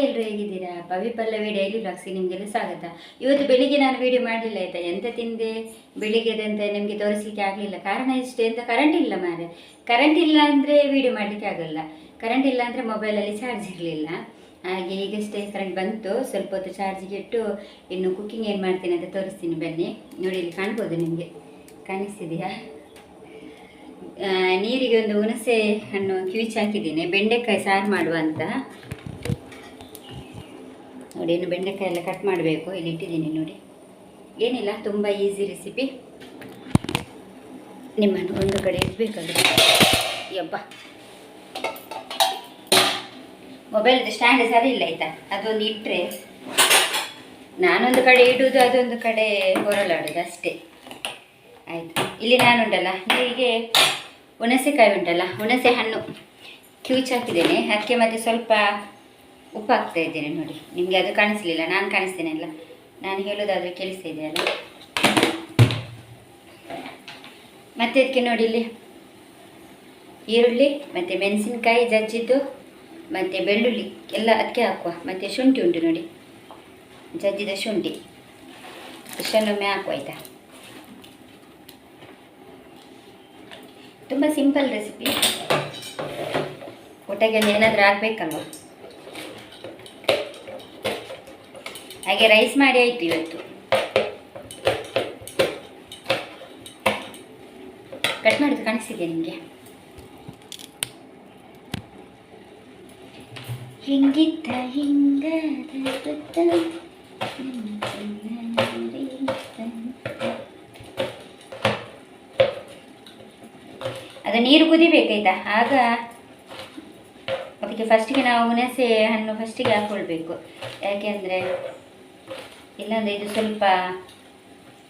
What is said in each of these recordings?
ಎಲ್ಲರೂ ಹೇಗಿದ್ದೀರಾ? ಭವಿ ಪಲ್ಲವಿ ಡೈಲಿ ಬ್ಲಾಗ್ಸಿಗೆ ನಿಮಗೆಲ್ಲ ಸ್ವಾಗತ. ಇವತ್ತು ಬೆಳಿಗ್ಗೆ ನಾನು ವೀಡಿಯೋ ಮಾಡಲಿಲ್ಲ ಆಯ್ತಾ? ಎಂತ ತಿಂದೆ? ಬೆಳಿಗ್ಗೆದೆ ಅಂತ ನಿಮಗೆ ತೋರಿಸಲಿಕ್ಕೆ ಆಗಲಿಲ್ಲ. ಕಾರಣ ಇಷ್ಟೇ ಅಂತ? ಕರೆಂಟ್ ಇಲ್ಲ ಮಾರೆ. ಕರೆಂಟ್ ಇಲ್ಲ ಅಂದರೆ ವಿಡಿಯೋ ಮಾಡಲಿಕ್ಕೆ ಆಗಲ್ಲ. ಕರೆಂಟ್ ಇಲ್ಲ ಅಂದರೆ ಮೊಬೈಲಲ್ಲಿ ಚಾರ್ಜ್ ಇರಲಿಲ್ಲ. ಹಾಗೆ ಈಗಷ್ಟೇ ಕರೆಂಟ್ ಬಂತು. ಸ್ವಲ್ಪ ಹೊತ್ತು ಚಾರ್ಜಿಗೆ ಇಟ್ಟು ಇನ್ನು ಕುಕ್ಕಿಂಗ್ ಏನು ಮಾಡ್ತೀನಿ ಅಂತ ತೋರಿಸ್ತೀನಿ ಬನ್ನಿ. ನೋಡಿ, ಇಲ್ಲಿ ಕಾಣ್ಬೋದು ನಿಮಗೆ. ಕಾಣಿಸ್ತಿದೆಯಾ? ನೀರಿಗೆ ಒಂದು ಹುಣಸೆ ಹಣ್ಣು ಕಿವಿಚ್ ಹಾಕಿದ್ದೀನಿ ಬೆಂಡೆಕಾಯಿ ಸಾರು ಮಾಡುವ ಅಂತ. ನೋಡಿ, ಇನ್ನು ಬೆಂಡೆಕಾಯಿ ಎಲ್ಲ ಕಟ್ ಮಾಡಬೇಕು. ಇಲ್ಲಿ ಇಟ್ಟಿದ್ದೀನಿ ನೋಡಿ. ಏನಿಲ್ಲ, ತುಂಬ ಈಸಿ ರೆಸಿಪಿ ನಿಮ್ಮನ್ನು ಒಂದು ಕಡೆ ಇಡಬೇಕಲ್ಲ ಯಬ್ಬ. ಮೊಬೈಲ್ದು ಸ್ಟ್ಯಾಂಡ್ ಸರಿ ಇಲ್ಲ ಆಯಿತಾ? ಅದೊಂದು ಇಟ್ಟರೆ ನಾನೊಂದು ಕಡೆ ಇಡುವುದು ಅದೊಂದು ಕಡೆ ಹೊರಲಾಡೋದು ಅಷ್ಟೇ. ಆಯಿತು. ಇಲ್ಲಿ ನಾನುಂಟಲ್ಲ? ಹೀಗೆ ಹುಣಸೆಕಾಯಿ ಉಂಟಲ್ಲ? ಹುಣಸೆ ಹಣ್ಣು. ಕ್ಯೂಚ್ ಹಾಕಿದ್ದೇನೆ. ಅದಕ್ಕೆ ಮತ್ತೆ ಸ್ವಲ್ಪ ಉಪ್ಪು ಹಾಕ್ತಾ ಇದ್ದೇನೆ ನೋಡಿ. ನಿಮಗೆ ಅದು ಕಾಣಿಸ್ಲಿಲ್ಲ, ನಾನು ಕಾಣಿಸ್ತೇನಲ್ಲ. ನಾನು ಹೇಳೋದಾದರೆ ಕೇಳಿಸ್ತಾ ಇದೆಯಲ್ಲ ಮತ್ತೆ ಅದಕ್ಕೆ ನೋಡಿ ಇಲ್ಲಿ. ಈರುಳ್ಳಿ, ಮತ್ತು ಮೆಣಸಿನ್ಕಾಯಿ ಜಜ್ಜಿದ್ದು, ಮತ್ತು ಬೆಳ್ಳುಳ್ಳಿ, ಎಲ್ಲ ಅದಕ್ಕೆ ಹಾಕುವ. ಮತ್ತು ಶುಂಠಿ ಉಂಟು ನೋಡಿ. ಜಜ್ಜಿದ ಶುಂಠಿ. ಇಷ್ಟನ್ನೊಮ್ಮೆ ಹಾಕುವ ಆಯಿತಾ? ತುಂಬ ಸಿಂಪಲ್ ರೆಸಿಪಿ ಊಟಕ್ಕೆ ಏನಾದರೂ ಆಗಬೇಕಲ್ವ ಹಾಗೆ ರೈಸ್ ಮಾಡಿ ಆಯಿತು ಇವತ್ತು. ಕಟ್ ಮಾಡಿದ್ದು ಕಾಣಿಸಿದೆ ನಿಮಗೆ? ಹಿಂಗಿದ್ದ ಅದು ನೀರು ಕುದಿಬೇಕಾಯ್ತಾ? ಆಗ ಅದಕ್ಕೆ ಫಸ್ಟಿಗೆ ನಾವು ಹುಣಸೆ ಹಣ್ಣು ಫಸ್ಟಿಗೆ ಹಾಕ್ಕೊಳ್ಬೇಕು ಯಾಕೆಂದರೆ ಇಲ್ಲಾಂದರೆ ಇದು ಸ್ವಲ್ಪ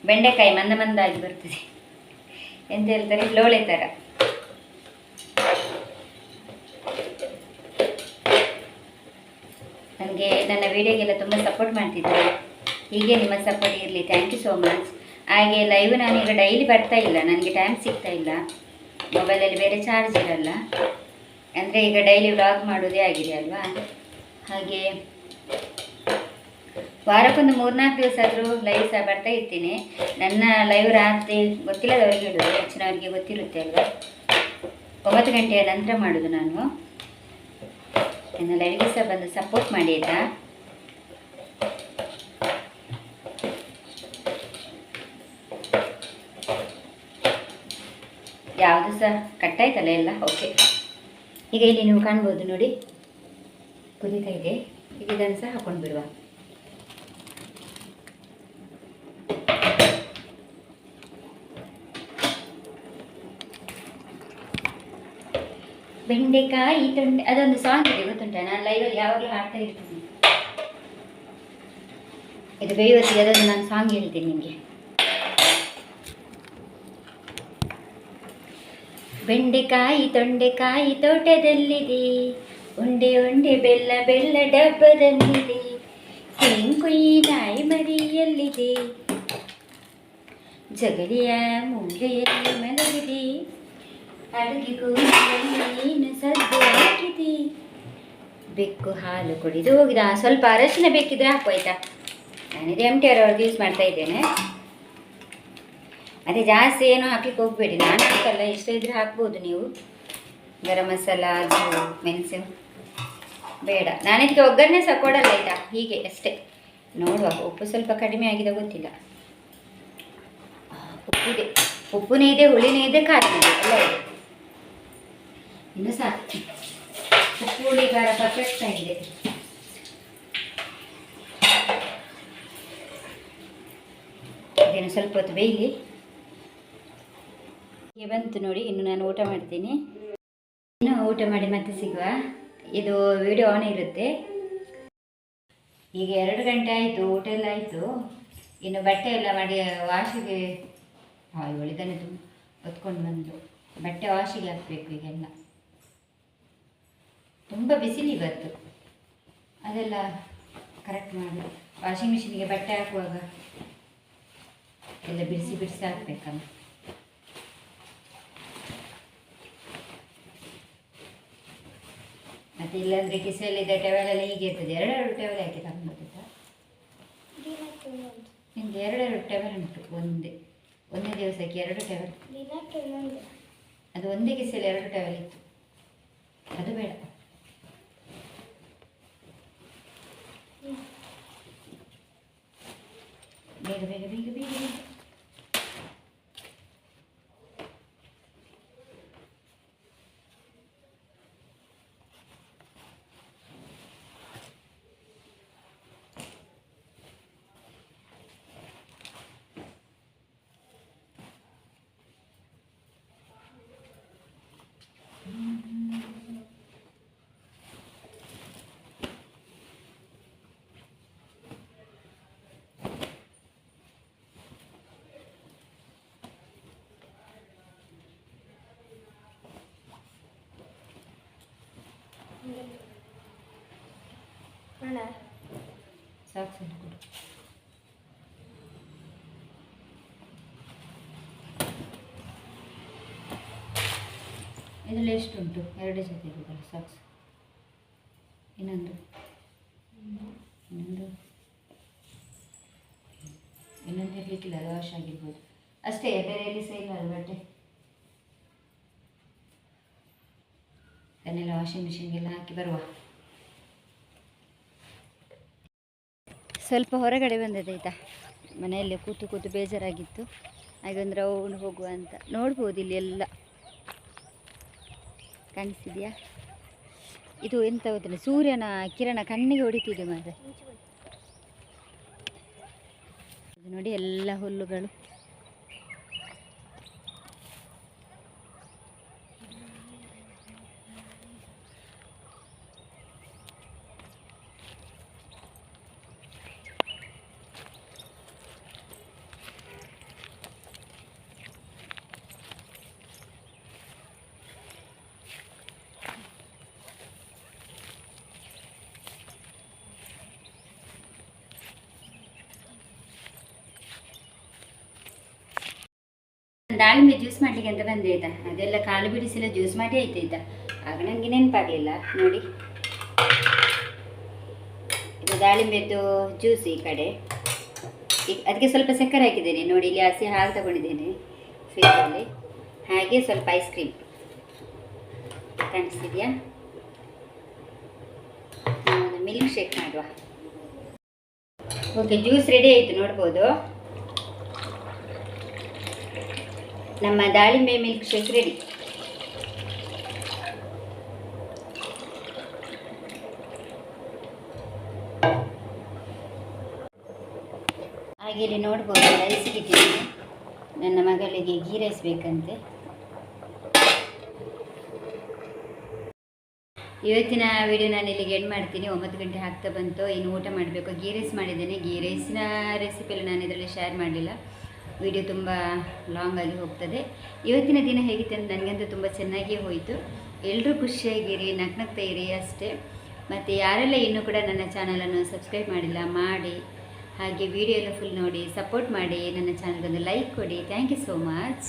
ಬೆಂಡೆಕಾಯಿ ಮಂದ ಮಂದಾಗಿ ಬರ್ತದೆ. ಎಂತ ಹೇಳ್ತಾರೆ? ಲೋಳೆ ಥರ ನನಗೆ ನನ್ನ ವಿಡಿಯೋಗೆಲ್ಲ ತುಂಬ ಸಪೋರ್ಟ್ ಮಾಡ್ತಿದ್ದಾರೆ. ಹೀಗೆ ನಿಮ್ಮ ಸಪೋರ್ಟ್ ಇರಲಿ. ಥ್ಯಾಂಕ್ ಯು ಸೋ ಮಚ್ ಹಾಗೆ ಲೈವ್ ನಾನೀಗ ಡೈಲಿ ಬರ್ತಾ ಇಲ್ಲ. ನನಗೆ ಟೈಮ್ ಸಿಗ್ತಾ ಇಲ್ಲ. ಮೊಬೈಲಲ್ಲಿ ಬೇರೆ ಚಾರ್ಜ್ ಇರಲ್ಲ. ಅಂದರೆ ಈಗ ಡೈಲಿ ವ್ಲಾಗ್ ಮಾಡೋದೇ ಆಗಿದೆ ಅಲ್ವಾ? ಹಾಗೆ ವಾರಕ್ಕೊಂದು ಮೂರ್ನಾಲ್ಕು ದಿವಸ ಆದರೂ ಲೈವ್ ಸಹ ಬರ್ತಾ ಇರ್ತೀನಿ. ನನ್ನ ಲೈವ್ ರಾತ್ರಿ ಗೊತ್ತಿಲ್ಲದವರಿಗೆ ಹೇಳೋದು ಹೆಚ್ಚಿನವರಿಗೆ ಗೊತ್ತಿರುತ್ತೆ ಅಲ್ವಾ? ಒಂಬತ್ತು ಗಂಟೆಯ ನಂತರ ಮಾಡೋದು ನಾನು. ನನ್ನ ಲೈವ್ಗೆ ಸಹ ಬಂದು ಸಪೋರ್ಟ್ ಮಾಡಿ, ಆಯಿತಾ? ಯಾವುದು ಸಹ ಕಟ್ಟಾಯ್ತಲ್ಲ ಎಲ್ಲ? ಓಕೆ ಈಗ ಇಲ್ಲಿ ನೀವು ಕಾಣ್ಬೋದು ನೋಡಿ. ಕುದೀತಾ ಇದೆ. ಈಗ ಇದನ್ನು ಸಹ ಹಾಕೊಂಡು ಬಿಡುವ ಬೆಂಡೆಕಾಯಿ ತೊಂಡೆ, ಅದೊಂದು ಸಾಂಗ್ ಇದೆ, ಗೊತ್ತುಂಟ? ನಾನು ಲೈವಲ್ಲಿ ಯಾವಾಗಲೂ ಹಾಡ್ತಾ ಇರ್ತೀನಿ. ಇದು ಬೇಯುವತ್ತಿಗೆ ಅದೊಂದು ನಾನು ಸಾಂಗ್ ಹೇಳ್ತೀನಿ ನಿಮಗೆ. ಬೆಂಡೆಕಾಯಿ ತೊಂಡೆಕಾಯಿ ತೋಟದಲ್ಲಿದೆ. ಉಂಡೆ ಉಂಡೆ ಬೆಲ್ಲ ಬೆಲ್ಲ ಡಬ್ಬದಲ್ಲಿದೆ. ಕುಯಿ ನಾಯಿ ಮರಿಯಲ್ಲಿದೆ. ಜಗಲಿಯ ಮೂಲೆಯಲ್ಲಿ ಮಲಗಿದೆ. ಅಡುಗೆ ಏನು ಸದ್ದು ಬೆಕ್ಕು ಹಾಲು ಕುಡಿದು ಹೋಗಿದ. ಸ್ವಲ್ಪ ಅರಶಿನ ಬೇಕಿದ್ರೆ ಹಾಕು, ಆಯ್ತಾ? ನಾನಿದು ಎಂ ಟಿ ಆರ್ ಅವ್ರದ್ದು ಯೂಸ್ ಮಾಡ್ತಾ ಇದ್ದೇನೆ. ಅದೇ ಜಾಸ್ತಿ ಏನು ಹಾಕ್ಲಿಕ್ಕೆ ಹೋಗಬೇಡಿ. ನಾನು ಹಾಕಲ್ಲ ಇಷ್ಟ ಇದ್ರೆ ಹಾಕ್ಬೋದು ನೀವು. ಗರಂ ಮಸಾಲ, ಅದು, ಮೆಣಸು. ಬೇಡ. ನಾನು ಇದಕ್ಕೆ ಒಗ್ಗರಣೆ ಸಹ ಕೊಡಲ್ಲ, ಆಯ್ತಾ? ಹೀಗೆ ಅಷ್ಟೇ. ನೋಡುವ, ಉಪ್ಪು ಸ್ವಲ್ಪ ಕಡಿಮೆ ಆಗಿದೆ ಗೊತ್ತಿಲ್ಲ. ಉಪ್ಪಿದೆ. ಉಪ್ಪುನೇ ಇದೆ, ಹುಳಿನೇ ಇದೆ, ಖಾರನೇ ಇದೆ ಎಲ್ಲ ಇದೆ? ಇನ್ನು ಸಾಕು. ಉಪ್ಪು ಹುಳಿ ಖಾರ ಪರ್ಫೆಕ್ಟ್ ಆಗಿದೆ. ಸ್ವಲ್ಪ ಹೊತ್ತು ಬೇಯಲಿ. ಬಂತು ನೋಡಿ, ಇನ್ನು ನಾನು ಊಟ ಮಾಡ್ತೀನಿ. ಇನ್ನು ಊಟ ಮಾಡಿ ಮತ್ತೆ ಸಿಗುವ. ಇದು ವಿಡಿಯೋ ಆನ್ ಇರುತ್ತೆ. ಈಗ ಎರಡು ಗಂಟೆ ಆಯಿತು, ಊಟ ಎಲ್ಲ ಆಯಿತು. ಇನ್ನು ಬಟ್ಟೆ ಎಲ್ಲ ಮಾಡಿ ವಾಶಿಗೆ ತುಂಬ ಹೊತ್ಕೊಂಡು ಬಂದು. ಬಟ್ಟೆ ವಾಶಿಗೆ ಹಾಕಬೇಕು ಈಗೆಲ್ಲ. ತುಂಬ ಬಿಸಿಲು ಇವತ್ತು ಅದೆಲ್ಲ ಕರೆಕ್ಟ್ ಮಾಡಿ ವಾಷಿಂಗ್ ಮಿಷಿನಿಗೆ ಬಟ್ಟೆ ಹಾಕುವಾಗ ಎಲ್ಲ ಬಿಡಿಸಿ ಬಿಡಿಸಿ ಹಾಕ್ಬೇಕಲ್ಲ ಮತ್ತೆ ಇಲ್ಲಾಂದರೆ ಕಿಸೆಯಲ್ಲಿದ್ದ ಟವೆಲೆಲ್ಲ ಹೀಗೆ ಇರ್ತದೆ. ಎರಡೆರಡು ಟೆವೆಲ್ ಹಾಕಿ ತಂದ್ಬಿಟ್ಟಿದ್ದ ನಿಮ್ಗೆ ಎರಡೆರಡು ಟವೆಲ್ ಉಂಟು ಒಂದೇ. ಒಂದೇ ದಿವಸಕ್ಕೆ ಎರಡು ಟೆವೆಲ್ ಅದು ಒಂದೇ ಕಿಸೆಯಲ್ಲಿ ಎರಡು ಟೆವೆಲ್ ಇತ್ತು. ಅದು ಬೇಡ. Big a big a big a big. ಅಣ್ಣ. ಸಾಕು ಸರಿ ಕೊಡು ಇದರಲ್ಲಿ ಎರಡು ಜೊತೆ ಇರುತ್ತಲ್ಲ ಸಾಕ್ಸ್ ಇನ್ನೊಂದು? ಇನ್ನೊಂದು? ಇನ್ನೊಂದು ಇರಲಿಕ್ಕಿಲ್ಲ, ಅದು ವಾಶ್ ಆಗಿರ್ಬೋದು. ಅಷ್ಟೇ, ಬೇರೆ ಎಲ್ಲಿ ಸಹ ಬಟ್ಟೆ? ಅದನ್ನೆಲ್ಲ ವಾಷಿಂಗ್ ಮಿಷಿನ್ಗೆಲ್ಲ ಹಾಕಿ ಬರುವ ಸ್ವಲ್ಪ ಹೊರಗಡೆ ಬಂದದ್ದು ಆಯಿತಾ? ಮನೆಯಲ್ಲೇ ಕೂತು ಕೂತು ಬೇಜಾರಾಗಿತ್ತು. ಹಾಗಂದ್ರೆ ಅವನು ಹೋಗುವ ಅಂತ. ನೋಡ್ಬೋದು ಇಲ್ಲಿ ಎಲ್ಲ. ಕಾಣಿಸ್ತಿದೆಯಾ? ಇದು ಎಂತ ಗೊತ್ತಿಲ್ಲ. ಸೂರ್ಯನ ಕಿರಣ ಕಣ್ಣಿಗೆ ಹೊಡಿತಿದೆ ಮಾತ್ರ ನೋಡಿ ಎಲ್ಲ ಹುಲ್ಲುಗಳು. ದಾಳಿಂಬೆ ಜ್ಯೂಸ್ ಮಾಡ್ಲಿಕ್ಕೆ ಅಂತ ಬಂದೆ ಆಯ್ತಾ ಅದೆಲ್ಲ ಕಾಲು ಬಿಡಿಸಿಲ್ಲ, ಜ್ಯೂಸ್ ಮಾಡಿ ಆಯ್ತು ಆಯ್ತಾ ಆಗ ನನಗೆ ನೆನಪಾಗಲಿಲ್ಲ. ನೋಡಿ. ಇದು ದಾಳಿಂಬೆದ್ದು ಜ್ಯೂಸ್ ಈ ಕಡೆ. ಅದಕ್ಕೆ ಸ್ವಲ್ಪ ಸಕ್ಕರೆ ಹಾಕಿದ್ದೇನೆ. ನೋಡಿ, ಇಲ್ಲಿ ಹಸಿ ಹಾಲು ತಗೊಂಡಿದ್ದೇನೆ ಫ್ರಿಡ್ಜಲ್ಲಿ ಹಾಗೆ ಸ್ವಲ್ಪ ಐಸ್ ಕ್ರೀಮ್ ಕಾಣಿಸ್ತಿದೆಯಾ? ಮಿಲ್ಕ್ ಶೇಕ್ ಮಾಡುವ. ಓಕೆ ಜ್ಯೂಸ್ ರೆಡಿ ಆಯಿತು, ನೋಡ್ಬೋದು. ನಮ್ಮ ದಾಳಿಂಬೆ ಮಿಲ್ಕ್ ಶೇಕ್ ರೆಡಿ ಹಾಗೆ ಇಲ್ಲಿ ನೋಡ್ಬೋದು ರೈಸ್ ಇಟ್ಟಿದ್ದೀನಿ ನನ್ನ ಮಗಳಿಗೆ ಗೀ ರೈಸ್ ಬೇಕಂತೆ. ಇವತ್ತಿನ ವಿಡಿಯೋ ನಾನು ಇಲ್ಲಿಗೆ ಎಂಡ್ ಮಾಡ್ತೀನಿ. ಒಂಬತ್ತು ಗಂಟೆ ಆಗ್ತಾ ಬಂತು. ಇನ್ನು ಊಟ ಮಾಡಬೇಕು. ಗೀ ರೈಸ್ ಮಾಡಿದ್ದೇನೆ. ಗೀ ರೈಸಿನ ರೆಸಿಪಿಯಲ್ಲಿ ನಾನು ಇದರಲ್ಲಿ ಶೇರ್ ಮಾಡಲಿಲ್ಲ. ವಿಡಿಯೋ ತುಂಬ ಲಾಂಗ್ ಆಗಿ ಹೋಗ್ತದೆ. ಇವತ್ತಿನ ದಿನ ಹೇಗಿತ್ತು ಅಂದರೆ ನನಗಂತೂ ತುಂಬ ಚೆನ್ನಾಗಿಯೇ ಹೋಯಿತು. ಎಲ್ಲರೂ ಖುಷಿಯಾಗಿರಿ, ನಗ್ನಗ್ತಾ ಇರಿ ಅಷ್ಟೇ. ಮತ್ತು ಯಾರೆಲ್ಲ ಇನ್ನೂ ಕೂಡ ನನ್ನ ಚಾನಲನ್ನು ಸಬ್ಸ್ಕ್ರೈಬ್ ಮಾಡಿಲ್ಲ, ಮಾಡಿ, ಹಾಗೆ ವಿಡಿಯೋ ಎಲ್ಲ ಫುಲ್ ನೋಡಿ ಸಪೋರ್ಟ್ ಮಾಡಿ, ನನ್ನ ಚಾನಲ್ಗೊಂದು ಲೈಕ್ ಕೊಡಿ. Thank you so much